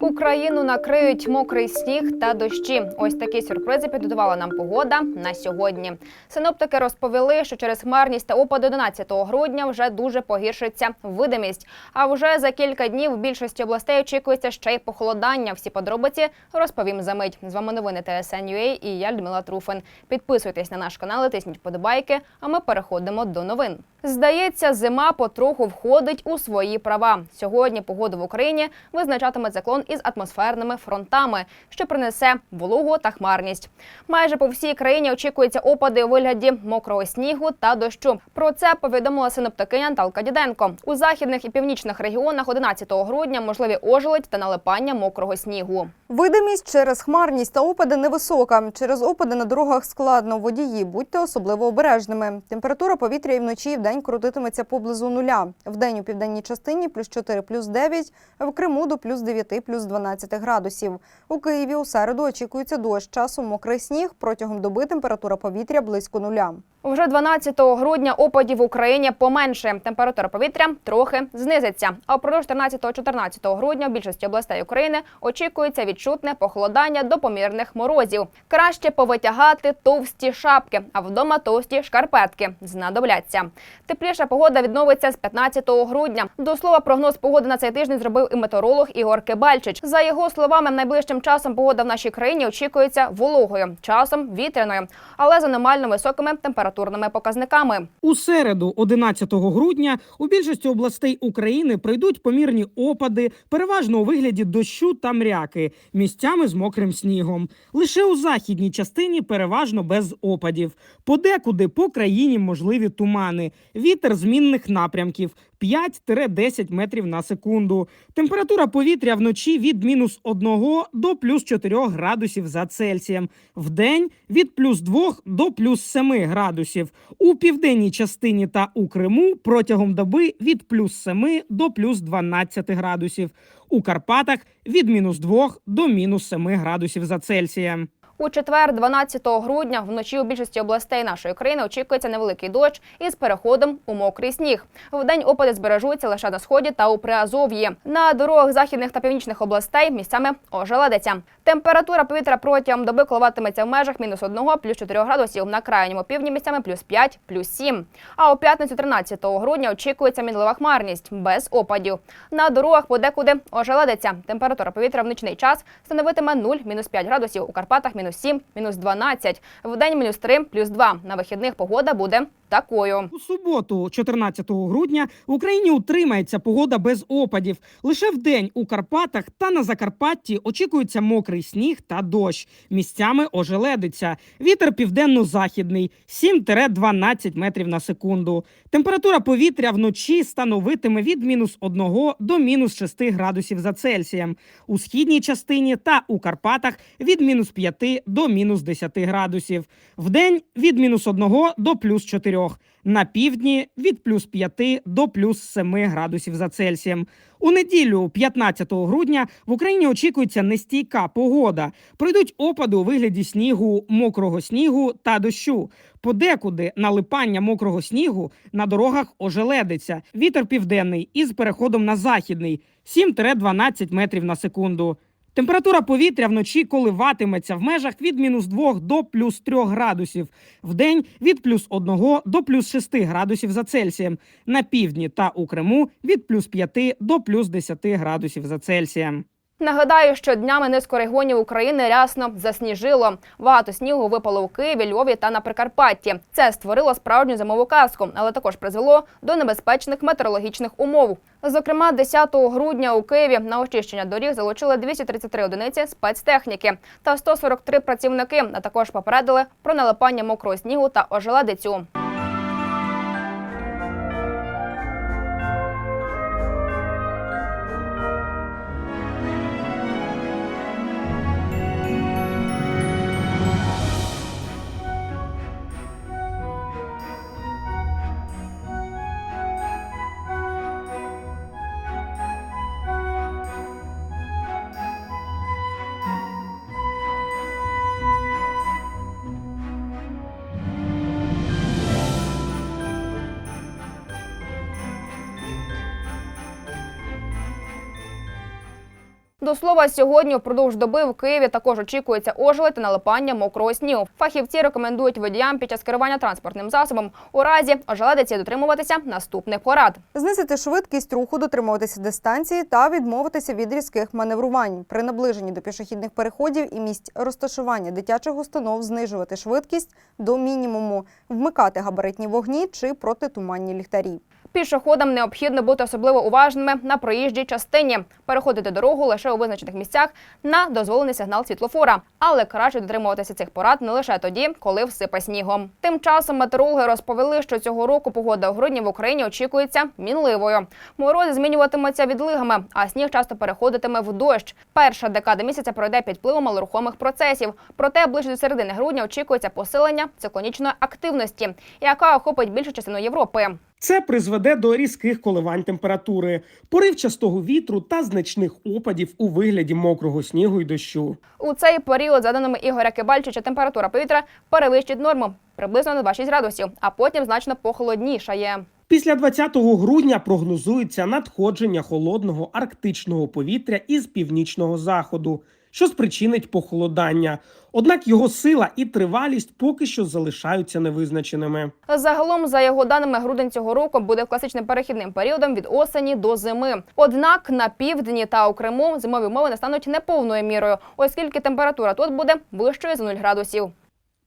Україну накриють мокрий сніг та дощі. Ось такі сюрпризи підготувала нам погода на сьогодні. Синоптики розповіли, що через хмарність та опади 11 грудня вже дуже погіршиться видимість. А вже за кілька днів в більшості областей очікується ще й похолодання. Всі подробиці розповім за мить. З вами новини ТСН.UA і я Людмила Труфин. Підписуйтесь на наш канал, тисніть подобайки. А ми переходимо до новин. Здається, зима потроху входить у свої права. Сьогодні погоду в Україні визначатиме циклон із атмосферними фронтами, що принесе вологу та хмарність. Майже по всій країні очікуються опади у вигляді мокрого снігу та дощу. Про це повідомила синоптикиня Наталка Діденко. У західних і північних регіонах 11 грудня можливі ожеледь та налипання мокрого снігу. Видимість через хмарність та опади невисока. Через опади на дорогах складно водії. Будьте особливо обережними. Температура повітря і вночі і вдень крутитиметься поблизу нуля. Вдень у південній частині плюс 4, плюс 9, в Криму до плюс 9, плюс 12 градусів. У Києві у середу очікується дощ. Часом мокрий сніг. Протягом доби температура повітря близько нуля. Вже 12 грудня опадів в Україні поменше. Температура повітря трохи знизиться. А впродовж 13-14 грудня в більшості областей України очікується відчутне похолодання до помірних морозів. Краще повитягати товсті шапки, а вдома товсті шкарпетки знадобляться. Тепліша погода відновиться з 15 грудня. До слова, прогноз погоди на цей тиждень зробив і метеоролог Ігор Кибальчич. За його словами, найближчим часом погода в нашій країні очікується вологою, часом вітряною, але з аномально високими температурними показниками. У середу, 11 грудня, у більшості областей України пройдуть помірні опади, переважно у вигляді дощу та мряки, місцями з мокрим снігом. Лише у західній частині переважно без опадів. Подекуди по країні можливі тумани. Вітер змінних напрямків 5-10 метрів на секунду. Температура повітря вночі від мінус 1 до плюс 4 градусів за Цельсієм. Вдень від плюс 2 до плюс 7 градусів. У південній частині та у Криму протягом доби від плюс 7 до плюс 12 градусів. У Карпатах від мінус 2 до мінус 7 градусів за Цельсієм. У четвер, 12 грудня, вночі у більшості областей нашої країни очікується невеликий дощ із переходом у мокрий сніг. Вдень опади збережуться лише на сході та у Приазов'ї. На дорогах західних та північних областей місцями ожеледиться. Температура повітря протягом доби коливатиметься в межах мінус 1 плюс 4 градусів. На крайньому півдні місцями плюс 5, плюс 7. А у п'ятницю 13 грудня очікується мінлива хмарність без опадів. На дорогах подекуди ожеледиться. Температура повітря в нічний час становитиме 0-5 градусів. У Карпатах мінус 7, мінус 12. день мінус 3, плюс 2. На вихідних погода буде такою. У суботу, 14 грудня, в Україні утримається погода без опадів. Лише вдень у Карпатах та на Закарпатті очікується мокрий сніг та дощ. Місцями ожеледиться. Вітер південно-західний 7-12 метрів на секунду. Температура повітря вночі становитиме від мінус 1 до мінус 6 градусів за Цельсієм. У східній частині та у Карпатах від мінус 5 до мінус 10 градусів. Вдень від мінус 1 до плюс 4. На півдні від плюс 5 до плюс 7 градусів за Цельсієм. У неділю, 15 грудня, в Україні очікується нестійка погода. Пройдуть опади у вигляді снігу, мокрого снігу та дощу. Подекуди налипання мокрого снігу на дорогах ожеледиться. Вітер південний із переходом на західний 7-12 метрів на секунду. Температура повітря вночі коливатиметься в межах від мінус 2 до плюс 3 градусів, в день від плюс 1 до плюс 6 градусів за Цельсієм, на півдні та у Криму від плюс 5 до плюс 10 градусів за Цельсієм. Нагадаю, що днями низку регіонів України рясно засніжило. Багато снігу випало у Києві, Львові та на Прикарпатті. Це створило справжню зимову казку, але також призвело до небезпечних метеорологічних умов. Зокрема, 10 грудня у Києві на очищення доріг залучили 233 одиниці спецтехніки та 143 працівники, а також попередили про налипання мокрого снігу та ожеледицю. До слова, сьогодні впродовж доби в Києві також очікується та налипання мокрого снігу. Фахівці рекомендують водіям під час керування транспортним засобом у разі ожеледиці дотримуватися наступних порад. Знизити швидкість руху, дотримуватися дистанції та відмовитися від різких маневрувань. При наближенні до пішохідних переходів і місць розташування дитячих установ знижувати швидкість до мінімуму, вмикати габаритні вогні чи протитуманні ліхтарі. Пішоходам необхідно бути особливо уважними на проїжджій частині, переходити дорогу лише у визначених місцях на дозволений сигнал світлофора. Але краще дотримуватися цих порад не лише тоді, коли всипе снігом. Тим часом метеорологи розповіли, що цього року погода у грудні в Україні очікується мінливою. Морози змінюватимуться відлигами, а сніг часто переходитиме в дощ. Перша декада місяця пройде під впливом малорухомих процесів. Проте ближче до середини грудня очікується посилення циклонічної активності, яка охопить більшу частину Європи. Це призведе до різких коливань температури, поривчастого вітру та значних опадів у вигляді мокрого снігу й дощу. У цей період, за даними Ігоря Кибальчича, температура повітря перевищить норму приблизно на 2-6 градусів, а потім значно похолоднішає. Після 20 грудня прогнозується надходження холодного арктичного повітря із північного заходу, що спричинить похолодання. Однак його сила і тривалість поки що залишаються невизначеними. Загалом, за його даними, грудень цього року буде класичним перехідним періодом від осені до зими. Однак на півдні та у Криму зимові умови настануть неповною мірою, оскільки температура тут буде вищою за 0 градусів.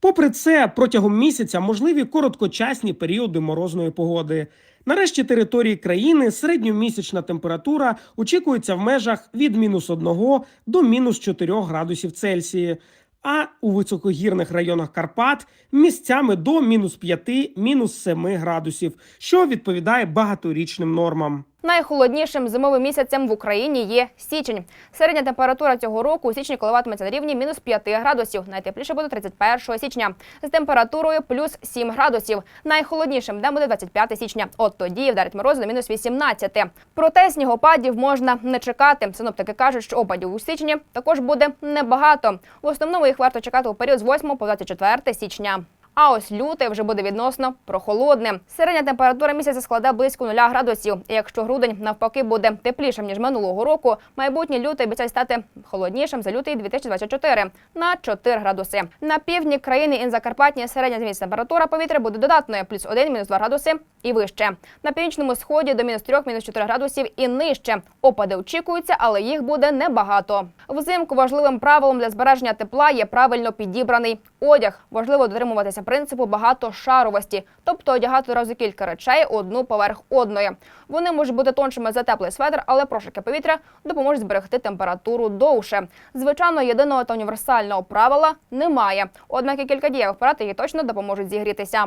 Попри це, протягом місяця можливі короткочасні періоди морозної погоди. Нарешті території країни середньомісячна температура очікується в межах від мінус 1 до мінус 4 градусів Цельсії. А у високогірних районах Карпат місцями до мінус 5, мінус 7 градусів, що відповідає багаторічним нормам. Найхолоднішим зимовим місяцем в Україні є січень. Середня температура цього року у січні коливатиметься на рівні мінус 5 градусів. Найтепліше буде 31 січня з температурою плюс 7 градусів. Найхолоднішим днем буде 25 січня. От тоді вдарить морози до мінус 18. Проте снігопадів можна не чекати. Синоптики кажуть, що опадів у січні також буде небагато. В основному їх варто чекати у період з 8 по 24 січня. А ось лютий вже буде відносно прохолодним. Середня температура місяця складе близько 0 градусів. І якщо грудень навпаки буде теплішим ніж минулого року, майбутній лютий обіцяє стати холоднішим за лютий 2024 на 4 градуси. На півдні країни і на Закарпатті середня зміст температура повітря буде додатною плюс 1, мінус 2 градуси і вище. На північному сході до мінус 3, мінус 4 градусів і нижче. Опади очікуються, але їх буде небагато. Взимку важливим правилом для збереження тепла є правильно підібраний одяг. Важливо дотримуватися принципу багатошаровості, тобто одягати разу кілька речей одну поверх одної. Вони можуть бути тоншими за теплий светр, але прошики повітря допоможуть зберегти температуру довше. Звичайно, єдиного та універсального правила немає. Однак і кілька дієвих порад, її точно допоможуть зігрітися.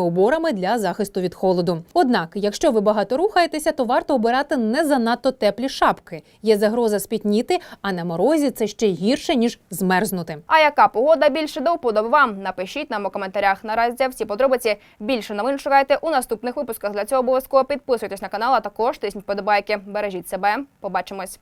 уборами для захисту від холоду. Однак, якщо ви багато рухаєтеся, то варто обирати не занадто теплі шапки. Є загроза спітніти, а на морозі це ще гірше ніж змерзнути. А яка погода більше до вподоби вам? Напишіть нам у коментарях. Наразі всі подробиці. Більше новин шукайте у наступних випусках. Для цього обов'язково підписуйтесь на канал, а також тисніть подобайки. Бережіть себе. Побачимось.